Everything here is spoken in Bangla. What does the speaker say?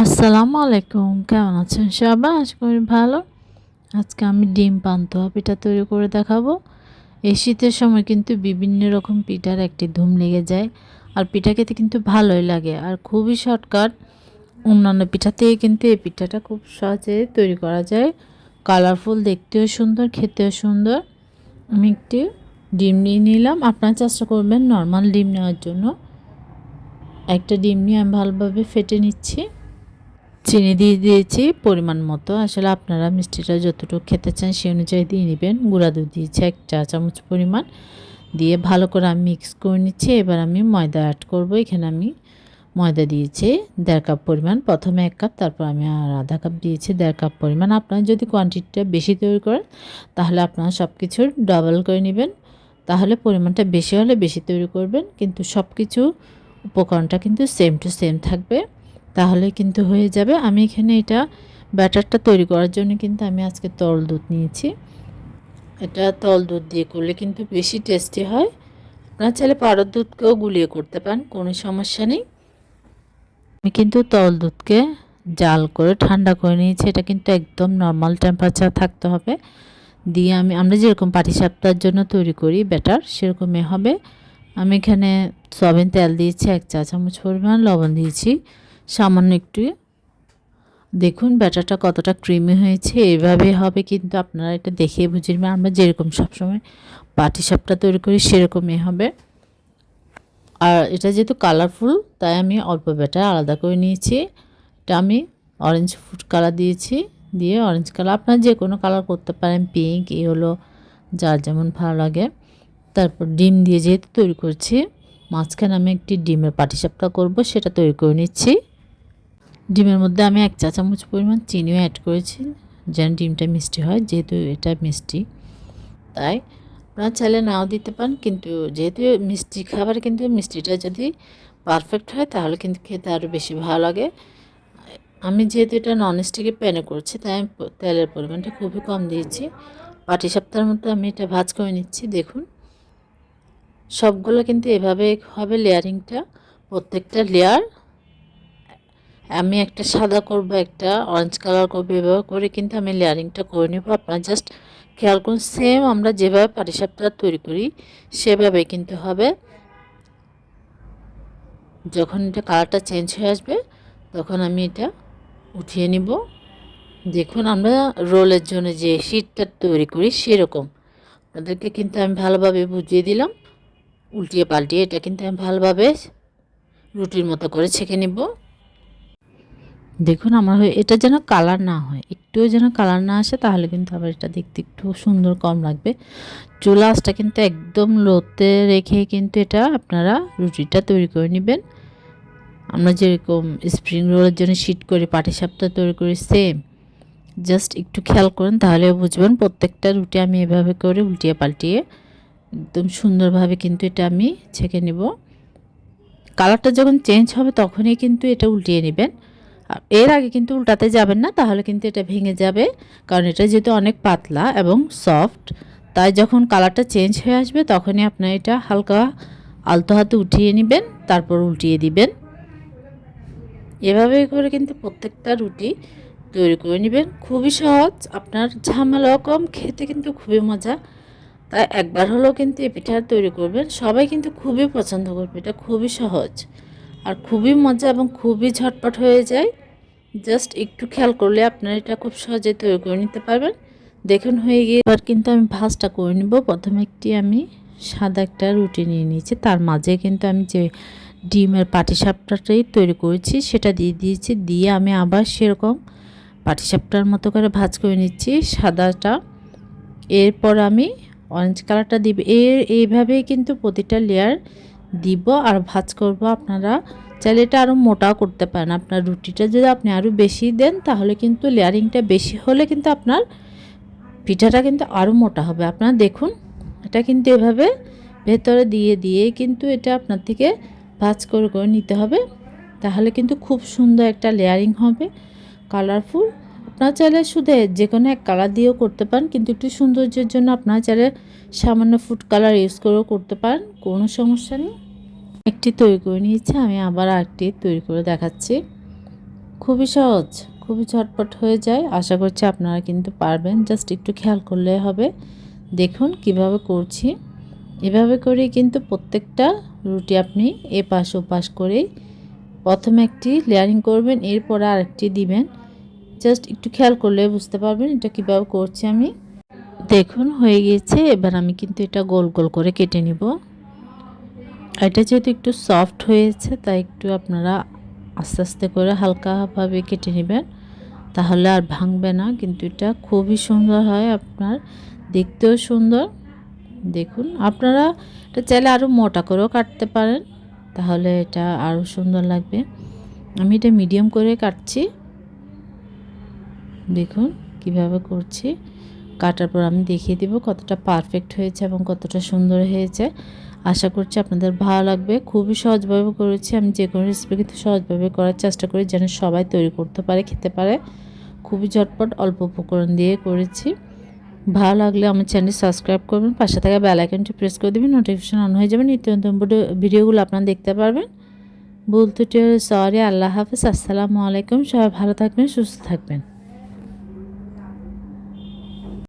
আসসালামু আলাইকুম, কেমন আছেন সবাই? আশা করি ভালো। আজকে আমি ডিম পান্তুয়া পিঠা তৈরি করে দেখাবো। এই শীতের সময় কিন্তু বিভিন্ন রকম পিঠার একটি ধুম লেগে যায়, আর পিঠা খেতে কিন্তু ভালোই লাগে, আর খুবই শর্টকাট। অন্যান্য পিঠা থেকে কিন্তু এই পিঠাটা খুব সহজে তৈরি করা যায়। কালারফুল, দেখতেও সুন্দর, খেতেও সুন্দর। আমি একটি ডিম নিয়ে নিলাম। আপনারা চেষ্টা করবেন নর্মাল ডিম নেওয়ার জন্য। একটা ডিম নিয়ে আমি ভালোভাবে ফেটে নিচ্ছি। চিনি দিয়ে দিয়েছি পরিমাণ মতো। আসলে আপনারা মিষ্টিটা যতটুকু খেতে চান সেই অনুযায়ী দিয়ে নেবেন। গুঁড়া দুধ দিয়েছি এক চা চামচ পরিমাণ। দিয়ে ভালো করে আমি মিক্স করে নিচ্ছি। এবার আমি ময়দা অ্যাড করব। এখানে আমি ময়দা দিয়েছি দেড় কাপ পরিমাণ। প্রথমে এক কাপ, তারপর আমি আর আধা কাপ দিয়েছি দেড় কাপ পরিমাণ। আপনারা যদি কোয়ান্টিটিটা বেশি তৈরি করেন, তাহলে আপনারা সব কিছুর ডাবল করে নেবেন। তাহলে পরিমাণটা বেশি হলে বেশি তৈরি করবেন, কিন্তু সব কিছু উপকরণটা কিন্তু সেম টু সেম থাকবে। তাহলে কিন্তু হয়ে যাবে। আমি এখানে এটা ব্যাটারটা তৈরি করার জন্য কিন্তু আমি আজকে তল দুধ নিয়েছি। এটা তল দুধ দিয়ে করলে কিন্তু বেশি টেস্টি হয়। আপনারা চাইলে পাউডার দুধকেও গুলিয়ে করতে পারেন, কোনো সমস্যা নেই। আমি কিন্তু তল দুধকে জাল করে ঠান্ডা করে নিয়েছি। এটা কিন্তু একদম নর্মাল টেম্পারেচার থাকতে হবে। দিয়ে আমি, আমরা যেরকম পাটিসাপটার জন্য তৈরি করি, ব্যাটার সেরকমই হবে। আমি এখানে সয়াবিন তেল দিয়েছি, এক চা চামচ পরিমাণ লবণ দিয়েছি। সামান্য একটু। দেখুন, ব্যাটারটা কতটা ক্রিমি হয়েছে, এভাবে হবে কিন্তু আপনারা এটা দেখে বুঝে নেবেন। আমরা যেরকম সবসময় পাটি সাপটা তৈরি করি, সেরকমই হবে। আর এটা যেহেতু কালারফুল, তাই আমি অল্প ব্যাটার আলাদা করে নিয়েছি। এটা আমি অরেঞ্জ ফুড কালার দিয়েছি। দিয়ে অরেঞ্জ কালার আপনারা যে কোনো কালার করতে পারেন পিঙ্ক হলো যার যেমন ভালো লাগে। তারপর ডিম দিয়ে যেহেতু তৈরি করছি, মাঝখানে আমি একটি ডিমের পাটিসাপটা করব, সেটা তৈরি করে নিচ্ছি। ডিমের মধ্যে আমি এক চা চামচ পরিমাণ চিনিও অ্যাড করেছি, যেন ডিমটা মিষ্টি হয়, যেহেতু এটা মিষ্টি। তাই আপনারা চাইলে নাও দিতে পারেন, কিন্তু যেহেতু মিষ্টি খাবার, কিন্তু মিষ্টিটা যদি পারফেক্ট হয়, তাহলে কিন্তু খেতে আরও বেশি ভালো লাগে। আমি যেহেতু এটা ননস্টিকের প্যানে করছি, তাই আমি তেলের পরিমাণটা খুবই কম দিয়েছি। পাটি সপ্তাহের মতো আমি এটা ভাজ করে নিচ্ছি, দেখুন। সবগুলো কিন্তু এভাবে হবে লেয়ারিংটা, প্রত্যেকটা লেয়ার। আমি একটা সাদা করব, একটা অরেঞ্জ কালার করব, এভাবে করে কিন্তু আমি লেয়ারিংটা করে নেব। আপনার জাস্ট খেয়াল করুন সেম আমরা যেভাবে পাটিসাপটা তৈরি করি সেভাবে কিন্তু হবে। যখন এটা কালারটা চেঞ্জ হয়ে আসবে, তখন আমি এটা উঠিয়ে নিব। দেখুন, আমরা রোলের জন্য যে শীটটা তৈরি করি সেরকম। আপনাদেরকে কিন্তু আমি ভালোভাবে বুঝিয়ে দিলাম। উল্টিয়ে পাল্টিয়ে এটা কিন্তু আমি ভালোভাবে রুটির মতো করে ছেঁকে নিব। দেখুন, আমার এটা যেন কালার না হয়, একটুও যেন কালার না আসে, তাহলে কিন্তু আবার এটা দেখতে একটু সুন্দর কম লাগবে। চুলা কিন্তু একদম লোতে রেখে কিন্তু এটা আপনারা রুটিটা তৈরি করে নেবেন। আমরা যেরকম স্প্রিং রোলের জন্য শিট করি পাটি সাপটা তৈরি করি সেম জাস্ট একটু খেয়াল করেন, তাহলে বুঝবেন প্রত্যেকটা রুটি আমি এভাবে করে উল্টিয়ে পাল্টিয়ে একদম সুন্দরভাবে কিন্তু এটা আমি ছেঁকে নেব। কালারটা যখন চেঞ্জ হবে তখনই কিন্তু এটা উল্টিয়ে নেবেন। এর আগে কিন্তু উল্টাতে যাবেন না, তাহলে কিন্তু এটা ভেঙে যাবে, কারণ এটা যেহেতু অনেক পাতলা এবং সফট তাই যখন কালারটা চেঞ্জ হয়ে আসবে তখনই আপনার এটা হালকা আলতো হাতে উঠিয়ে নেবেন, তারপর উল্টিয়ে দিবেন। এভাবে করে কিন্তু প্রত্যেকটা রুটি তৈরি করে নেবেন। খুবই সহজ, আপনার ঝামেলা কম, খেতে কিন্তু খুবই মজা। তাই একবার হলেও কিন্তু এই পিঠা তৈরি করবেন। সবাই কিন্তু খুবই পছন্দ করবে, এটা খুবই সহজ। আর খুবই মজা এবং খুবই ঝটপট হয়ে যায়। জাস্ট একটু খেয়াল করলে আপনারা এটা খুব সহজে তৈরি করে নিতে পারবেন। দেখুন, হয়ে গিয়ে এবার কিন্তু আমি ভাজটা করে নিব। প্রথমে একটি আমি সাদা একটা রুটি নিয়ে নিয়েছি। তার মাঝে কিন্তু আমি যে ডিমের পাটিসাপটাটাই তৈরি করেছি, সেটা দিয়ে দিয়েছি, দিয়ে আমি আবার সেরকম পাটিসাপটার মতো করে ভাজ করে নিচ্ছি, সাদাটা। এরপর আমি অরেঞ্জ কালারটা দিব, এর এইভাবেই কিন্তু প্রতিটা লেয়ার দিব আর ভাজ করব আপনারা। চাইলে এটা আরও মোটাও করতে পারেন, আপনার রুটিটা যদি আপনি আরও বেশি দেন, তাহলে কিন্তু লেয়ারিংটা বেশি হলে কিন্তু আপনার পিঠাটা কিন্তু আরও মোটা হবে। আপনারা দেখুন, এটা কিন্তু এভাবে ভেতরে দিয়ে দিয়ে কিন্তু এটা আপনার থেকে ভাজ করে করে নিতে হবে। তাহলে কিন্তু খুব সুন্দর একটা লেয়ারিং হবে, কালারফুল। আপনারা চাইলে শুধু যে কোনো এক কালার দিয়েও করতে পারেন, কিন্তু একটু সৌন্দর্যের জন্য আপনারা চাইলে সামান্য ফুড কালার ইউজ করেও করতে পারেন, কোনো সমস্যা নেই। একটি তৈরি করে নিয়েছি, আমি আবার আরেকটি তৈরি করে দেখাচ্ছি। খুবই সহজ, খুবই ঝটপট হয়ে যায়, আশা করছি আপনারা কিন্তু পারবেন। জাস্ট একটু খেয়াল করলে হবে। দেখুন কীভাবে করছি। এভাবে করে কিন্তু প্রত্যেকটা রুটি আপনি এ এপাশ ওপাশ করেই প্রথমে একটি লেয়ারিং করবেন, এরপরে আরেকটি দিবেন। জাস্ট একটু খেয়াল করলে বুঝতে পারবেন এটা কীভাবে করছি আমি। দেখুন, হয়ে গিয়েছে। এবার আমি কিন্তু এটা গোল গোল করে কেটে নিব। এটা যেহেতু একটু সফট হয়েছে, তাই একটু আপনারা আস্তে আস্তে করে হালকাভাবে কেটে নেবেন। তাহলে আর ভাঙবে না, কিন্তু এটা খুবই সুন্দর হয়, আপনার দেখতেও সুন্দর। দেখুন, আপনারা এটা চাইলে আরও মোটা করেও কাটতে পারেন। তাহলে এটা আরও সুন্দর লাগবে। আমি এটা মিডিয়াম করে কাটছি। দেখুন কীভাবে করছি। কাটার পর আমি দেখিয়ে দিব কতটা পারফেক্ট হয়েছে এবং কতটা সুন্দর হয়েছে। আশা করছি আপনাদের ভালো লাগবে। খুবই সহজভাবে করেছি। আমি যে কোনো রেসিপি কিন্তু সহজভাবে করার চেষ্টা করি, যেন সবাই তৈরি করতে পারে, খেতে পারে। খুবই ঝটপট অল্প উপকরণ দিয়ে করেছি। ভালো লাগলে আমার চ্যানেল সাবস্ক্রাইব করবেন, পাশে থাকা বেল আইকনটি প্রেস করে দেবেন নোটিফিকেশন অন হয়ে যাবে, নিত্য নতুন ভিডিওগুলো আপনারা দেখতে পারবেন। বলতে সরি আল্লাহ হাফিজ, আসসালামু আলাইকুম, সবাই ভালো থাকবেন, সুস্থ থাকবেন।